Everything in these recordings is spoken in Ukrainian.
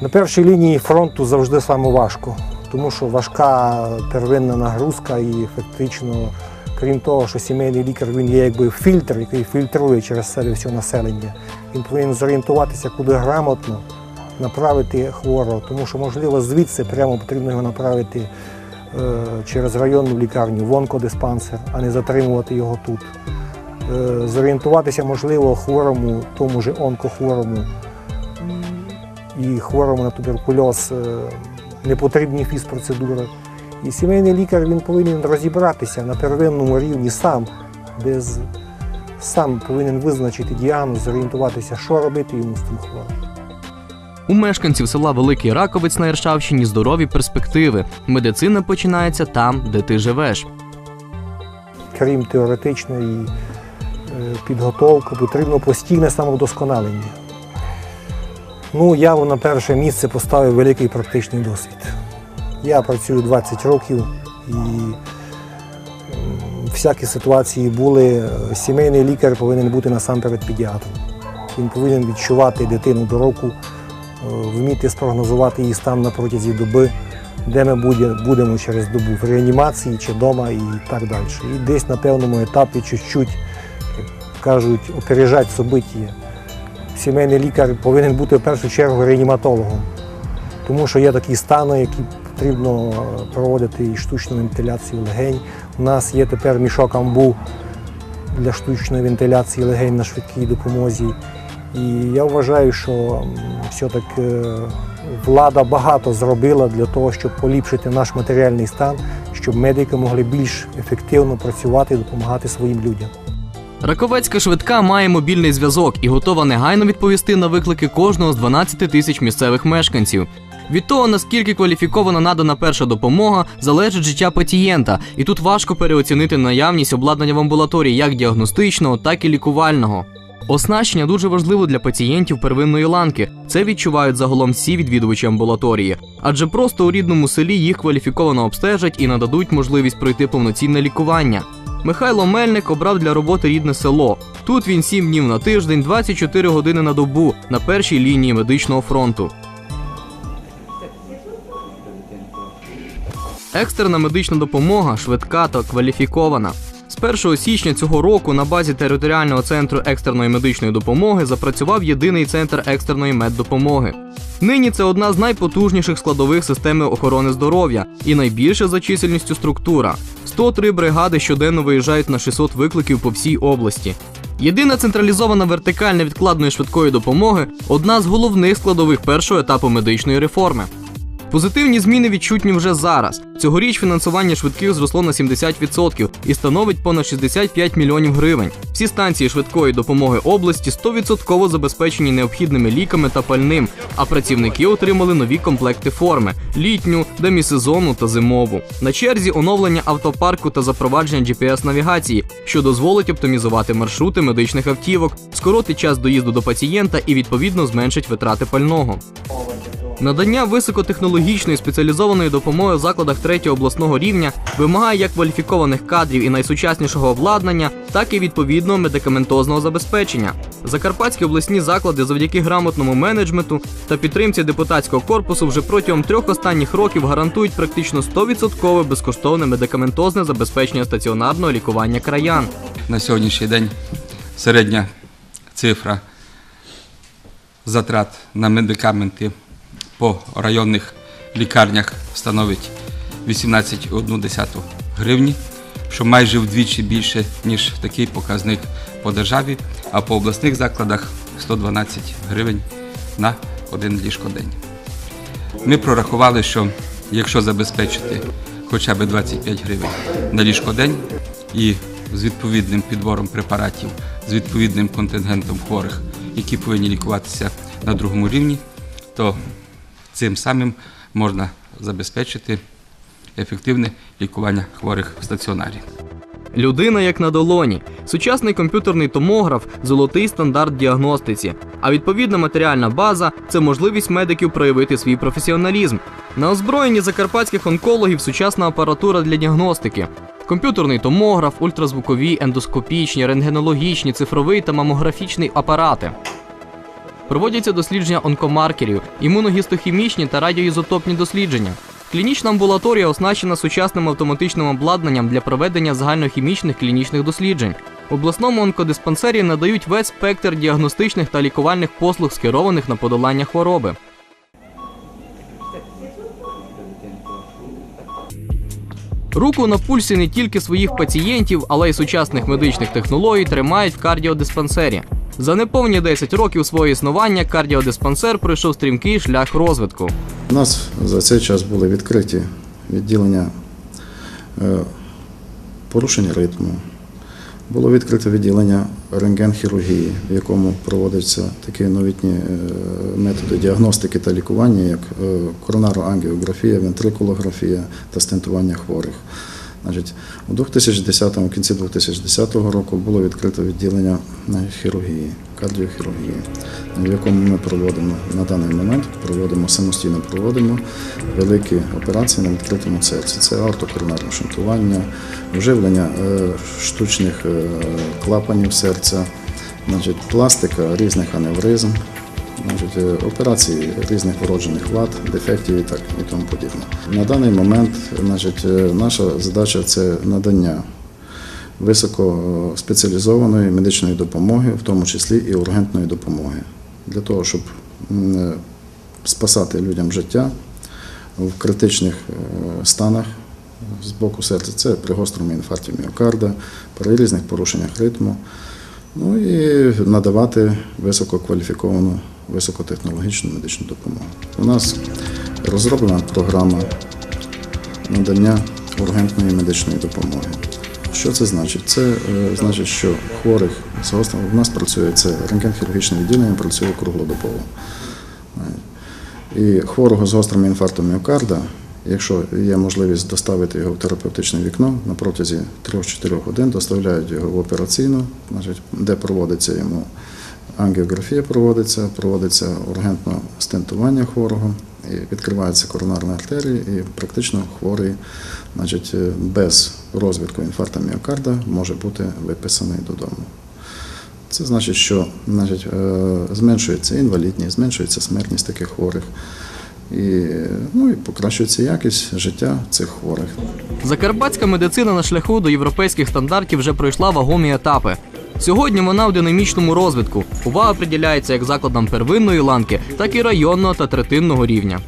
На першій лінії фронту завжди саме важко, тому що важка первинна нагрузка і фактично, крім того, що сімейний лікар він є якби фільтр, який фільтрує через себе все населення. Він повинен зорієнтуватися, куди грамотно направити хворого, тому що, можливо, звідси прямо потрібно його направити е, через районну лікарню, в онкодиспансер, а не затримувати його тут. Е, зорієнтуватися, можливо, хворому, тому же онкохворому і хворому на туберкульоз е, не потрібні фізпроцедури. І сімейний лікар він повинен розібратися на первинному рівні сам, без, сам повинен визначити діагноз, зорієнтуватися, що робити йому з тим хворим. У мешканців села Великий Раковець на Іршавщині здорові перспективи. Медицина починається там, де ти живеш. Крім теоретичної е, підготовки, потрібно постійне самовдосконалення. Ну, я на перше місце поставив великий практичний досвід. Я працюю 20 років і всякі ситуації були. Сімейний лікар повинен бути насамперед педіатром. Він повинен відчувати дитину до року, е, вміти спрогнозувати її стан на протязі доби, де ми будемо через добу в реанімації чи вдома і так далі. І десь на певному етапі чуть-чуть, кажуть, опережати события. Сімейний лікар повинен бути в першу чергу реаніматологом, тому що є такі стани, які потрібно е, проводити і штучну вентиляцію легень. У нас є тепер мішок амбу для штучної вентиляції легень на швидкій допомозі. І я вважаю, що все-таки е, влада багато зробила для того, щоб поліпшити наш матеріальний стан, щоб медики могли більш ефективно працювати і допомагати своїм людям. Раковецька швидка має мобільний зв'язок і готова негайно відповісти на виклики кожного з 12 тисяч місцевих мешканців. Від того, наскільки кваліфікована надана перша допомога, залежить життя пацієнта, і тут важко переоцінити наявність обладнання в амбулаторії як діагностичного, так і лікувального. Оснащення дуже важливо для пацієнтів первинної ланки. Це відчувають загалом всі відвідувачі амбулаторії, адже просто у рідному селі їх кваліфіковано обстежать і нададуть можливість пройти повноцінне лікування. Михайло Мельник обрав для роботи рідне село. Тут він 7 днів на тиждень, 24 години на добу на першій лінії медичного фронту. Екстрена медична допомога швидка та кваліфікована. З 1 січня цього року на базі територіального центру екстреної медичної допомоги запрацював єдиний центр екстреної меддопомоги. Нині це одна з найпотужніших складових системи охорони здоров'я і найбільша за чисельністю структура. 103 бригади щоденно виїжджають на 600 викликів по всій області. Єдина централізована вертикаль невідкладної швидкої допомоги одна з головних складових першого етапу медичної реформи. Позитивні зміни відчутні вже зараз. Цьогоріч фінансування швидких зросло на 70% і становить понад 65 мільйонів гривень. Всі станції швидкої допомоги області 100% забезпечені необхідними ліками та пальним, а працівники отримали нові комплекти форми: літню, демісезонну та зимову. На черзі оновлення автопарку та запровадження GPS-навігації, що дозволить оптимізувати маршрути медичних автівок, скоротить час доїзду до пацієнта і відповідно зменшить витрати пального. Надання високотехнологічної спеціалізованої допомоги в закладах третього обласного рівня вимагає як кваліфікованих кадрів і найсучаснішого обладнання, так і відповідного медикаментозного забезпечення. Закарпатські обласні заклади завдяки грамотному менеджменту та підтримці депутатського корпусу вже протягом трьох останніх років гарантують практично 100% безкоштовне медикаментозне забезпечення стаціонарного лікування краян. на сьогоднішній день середня цифра затрат на медикаменти по районних лікарнях становить 18,1 гривні, що майже вдвічі більше, ніж такий показник по державі, а по обласних закладах 112 гривень на один ліжкодень. Ми прорахували, що якщо забезпечити хоча б 25 гривень на ліжкодень і з відповідним підбором препаратів, з відповідним контингентом хворих, які повинні лікуватися на другому рівні, то цим самим можна забезпечити ефективне лікування хворих в стаціонарі. Людина як на долоні. Сучасний комп'ютерний томограф золотий стандарт діагностиці. А відповідна матеріальна база це можливість медиків проявити свій професіоналізм. На озброєнні закарпатських онкологів сучасна апаратура для діагностики. Комп'ютерний томограф, ультразвукові, ендоскопічні, рентгенологічні, цифровий та мамографічний апарати. Проводяться дослідження онкомаркерів, імуногістохімічні та радіоізотопні дослідження. Клінічна амбулаторія оснащена сучасним автоматичним обладнанням для проведення загальнохімічних клінічних досліджень. В обласному онкодиспансері надають весь спектр діагностичних та лікувальних послуг, скерованих на подолання хвороби. Руку на пульсі не тільки своїх пацієнтів, але й сучасних медичних технологій тримають в кардіодиспансері. За неповні 10 років свого існування кардіодиспансер пройшов стрімкий шлях розвитку. У нас за цей час були відкриті відділення е, порушень ритму. Було відкрите відділення рентгенхірургії, в якому проводяться такі новітні е, методи діагностики та лікування, як е, коронароангіографія, вентрикулографія та стентування хворих. Значить, у 2010 в кінці 2010 року було відкрито відділення хірургії, кардіохірургії, в якому ми проводимо на даний момент, проводимо самостійно проводимо великі операції на відкритому серці. Це аортокоронарне шунтування, вживлення е, штучних е, клапанів серця, значить, пластика різних аневризм, значить, е, операції різних вроджених вад, дефектів і так і тому подібне. На даний момент значить, е, наша задача це надання високоспеціалізованої медичної допомоги, в тому числі і ургентної допомоги, для того, щоб е, спасати людям життя в критичних станах з боку серця. Це при гострому інфаркті міокарда, при різних порушеннях ритму. Ну і надавати висококваліфіковану, високотехнологічну медичну допомогу. У нас розроблена програма надання ургентної медичної допомоги. Що це значить? Це е, значить, що хворих у нас працює це рентгенхірургічне відділення, працює круглодобово. І хворого з гострим інфарктом міокарда, якщо є можливість доставити його в терапевтичне вікно, на протязі 3-4 годин доставляють його в операційну, значить, де проводиться йому ангіографія, проводиться, проводиться ургентне стентування хворого, і відкривається коронарна артерія, і практично хворий значить, е, без розвитку інфаркту міокарда може бути виписаний додому. Це значить, що значить, е, зменшується інвалідність, зменшується смертність таких хворих. І, ну, і покращується якість життя цих хворих. Закарпатська медицина на шляху до європейських стандартів вже пройшла вагомі етапи. Сьогодні вона в динамічному розвитку. Увага приділяється як закладам первинної ланки, так і районного та третинного рівня.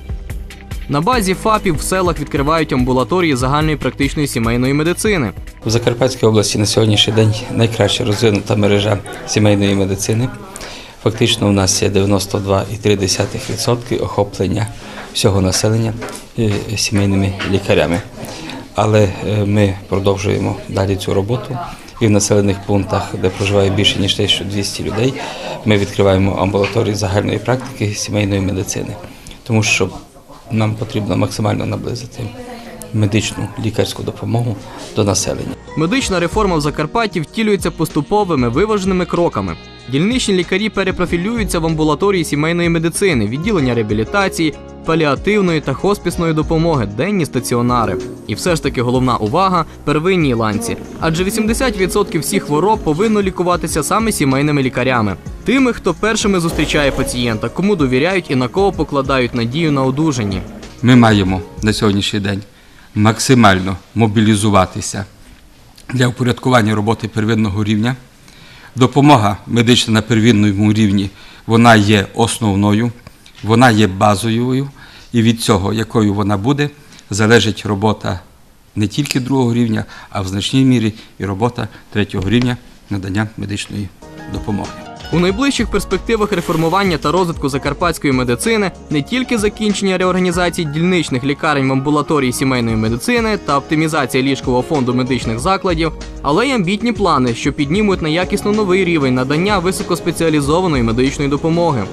На базі ФАПів в селах відкривають амбулаторії загальної практичної сімейної медицини. В Закарпатській області на сьогоднішній день найкраще розвинута мережа сімейної медицини. Фактично, у нас є 92,3% охоплення всього населення е, сімейними лікарями. Але е, ми продовжуємо далі цю роботу. І в населених пунктах, де проживає більше ніж 1200 людей, ми відкриваємо амбулаторії загальної практики сімейної медицини, тому що нам потрібно максимально наблизити медичну лікарську допомогу до населення. Медична реформа в Закарпатті втілюється поступовими виваженими кроками. Дільничні лікарі перепрофілюються в амбулаторії сімейної медицини, відділення реабілітації, паліативної та хоспісної допомоги, денні стаціонари. І все ж таки головна увага первинній ланці. Адже 80% всіх хвороб повинно лікуватися саме сімейними лікарями, тими, хто першими зустрічає пацієнта, кому довіряють і на кого покладають надію на одужанні. Ми маємо на сьогоднішній день максимально мобілізуватися для упорядкування роботи первинного рівня. Допомога медична на первинному рівні вона є основною, вона є базовою, і від цього, якою вона буде, залежить робота не тільки другого рівня, а в значній мірі і робота третього рівня надання медичної допомоги. У найближчих перспективах реформування та розвитку закарпатської медицини не тільки закінчення реорганізації дільничних лікарень в амбулаторії сімейної медицини та оптимізація ліжкового фонду медичних закладів, але й амбітні плани, що піднімуть на якісно новий рівень надання високоспеціалізованої медичної допомоги.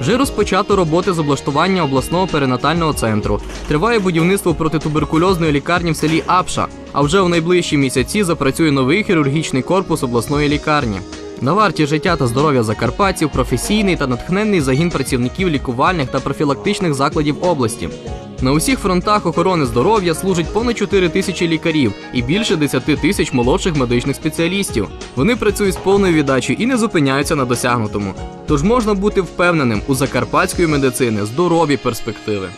Вже розпочато роботи з облаштування обласного перинатального центру. Триває будівництво протитуберкульозної лікарні в селі Апша. А вже в найближчі місяці запрацює новий хірургічний корпус обласної лікарні. На варті життя та здоров'я закарпатців професійний та натхненний загін працівників лікувальних та профілактичних закладів області. На усіх фронтах охорони здоров'я служить понад 4 тисячі лікарів і більше 10 тисяч молодших медичних спеціалістів. Вони працюють з повною віддачею і не зупиняються на досягнутому. Тож можна бути впевненим у закарпатської медицини здорові перспективи.